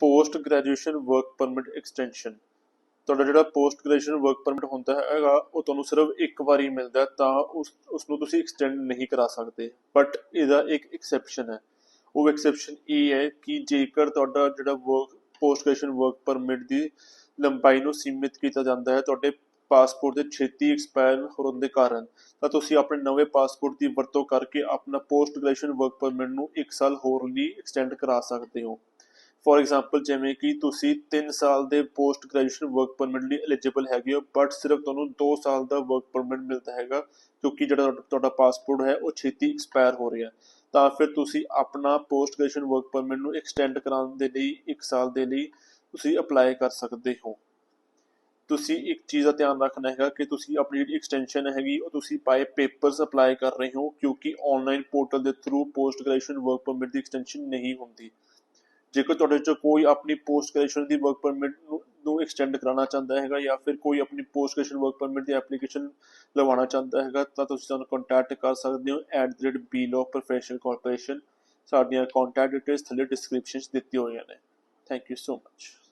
Post graduation work permit extension ਤੁਹਾਡਾ ਜਿਹੜਾ post graduation work permit ਹੁੰਦਾ ਹੈਗਾ, ਉਹ ਤੁਹਾਨੂੰ ਸਿਰਫ ਇੱਕ ਵਾਰੀ ਮਿਲਦਾ ਤਾਂ ਉਸ ਉਸ ਨੂੰ ਤੁਸੀਂ ਐਕਸਟੈਂਡ ਨਹੀਂ ਕਰਾ ਸਕਦੇ। ਬਟ ਇਹਦਾ ਇੱਕ ਐਕਸੈਪਸ਼ਨ ਹੈ। ਉਹ ਐਕਸੈਪਸ਼ਨ ਇਹ ਹੈ ਕਿ ਜੇਕਰ ਤੁਹਾਡਾ ਜਿਹੜਾ work post graduation work permit ਦੀ ਲੰਬਾਈ ਨੂੰ ਸੀਮਿਤ ਕੀਤਾ ਜਾਂਦਾ ਹੈ, ਤੁਹਾਡੇ ਪਾਸਪੋਰਟ ਦੇ ਛੇਤੀ ਐਕਸਪਾਇਰ ਹੋਣ ਦੇ ਕਾਰਨ, ਤਾਂ ਤੁਸੀਂ ਆਪਣੇ ਨਵੇਂ ਪਾਸਪੋਰਟ ਦੀ ਵਰਤੋਂ ਕਰਕੇ ਆਪਣਾ ਪੋਸਟ ਗ੍ਰੈਜੂਏਸ਼ਨ ਵਰਕ ਪਰਮਿਟ ਨੂੰ 1 ਸਾਲ ਹੋਰ ਲਈ ਐਕਸਟੈਂਡ ਕਰਾ ਸਕਦੇ ਹੋ। ਫੋਰ ਐਗਜ਼ਾਮਪਲ ਜਿਵੇਂ ਕਿ ਤੁਸੀਂ 3 ਸਾਲ ਦੇ ਪੋਸਟ ਗ੍ਰੈਜੂਏਸ਼ਨ ਵਰਕ ਪਰਮਿਟ ਲਈ ਐਲੀਜੀਬਲ ਹੈਗੇ ਹੋ ਬਟ ਸਿਰਫ ਤੁਹਾਨੂੰ 2 ਸਾਲ ਦਾ ਵਰਕ ਪਰਮਿਟ ਮਿਲਦਾ ਹੈਗਾ, ਕਿਉਂਕਿ ਜਿਹੜਾ ਤੁਹਾਡਾ- ਤੁਹਾਡਾ ਪਾਸਪੋਰਟ ਹੈ, ਉਹ ਛੇਤੀ ਐਕਸਪਾਇਰ ਹੋ ਰਿਹਾ ਤਾਂ ਫਿਰ ਤੁਸੀਂ ਆਪਣਾ ਪੋਸਟ ਗ੍ਰੈਜੂਏਸ਼ਨ ਵਰਕ ਪਰਮਿਟ ਨੂੰ ਐਕਸਟੈਂਡ ਕਰਾਉਣ ਦੇ ਲਈ 1 ਸਾਲ ਦੇ ਲਈ ਤੁਸੀਂ ਅਪਲਾਈ ਕਰ ਸਕਦੇ ਹੋ। ਤੁਸੀਂ ਇੱਕ ਚੀਜ਼ ਦਾ ਧਿਆਨ ਰੱਖਣਾ ਹੈਗਾ ਕਿ ਤੁਸੀਂ ਆਪਣੀ ਜਿਹੜੀ ਐਕਸਟੈਂਸ਼ਨ ਹੈਗੀ, ਉਹ ਤੁਸੀਂ ਬਾਈ ਪੇਪਰਸ ਅਪਲਾਈ ਕਰ ਰਹੇ ਹੋ, ਕਿਉਂਕਿ ਆਨਲਾਈਨ ਪੋਰਟਲ ਦੇ through post graduation work permit ਦੀ ਐਕਸਟੈਂਸ਼ਨ ਨਹੀਂ ਹੁੰਦੀ। ਜੇਕਰ ਤੁਹਾਡੇ ਚੋਂ ਕੋਈ ਆਪਣੀ ਪੋਸਟ ਗ੍ਰੈਜੂਏਸ਼ਨ ਦੀ ਵਰਕ ਪਰਮਿਟ ਨੂੰ ਐਕਸਟੈਂਡ ਕਰਾਉਣਾ ਚਾਹੁੰਦਾ ਹੈਗਾ ਜਾਂ ਫਿਰ ਕੋਈ ਆਪਣੀ ਪੋਸਟ ਗ੍ਰੈਜੂਏਸ਼ਨ ਵਰਕ ਪਰਮਿਟ ਦੀ ਐਪਲੀਕੇਸ਼ਨ ਲਵਾਉਣਾ ਚਾਹੁੰਦਾ ਹੈਗਾ, ਤਾਂ ਤੁਸੀਂ ਸਾਨੂੰ ਕੰਟੈਕਟ ਕਰ ਸਕਦੇ ਹੋ @blaw professional corporation. ਸਾਡੀਆਂ ਕੰਟੈਕਟ ਡਿਟੇਲਸ ਥੱਲੇ ਡਿਸਕ੍ਰਿਪਸ਼ਨ 'ਚ ਦਿੱਤੀਆਂ ਹੋਈਆਂ ਨੇ। Thank you so much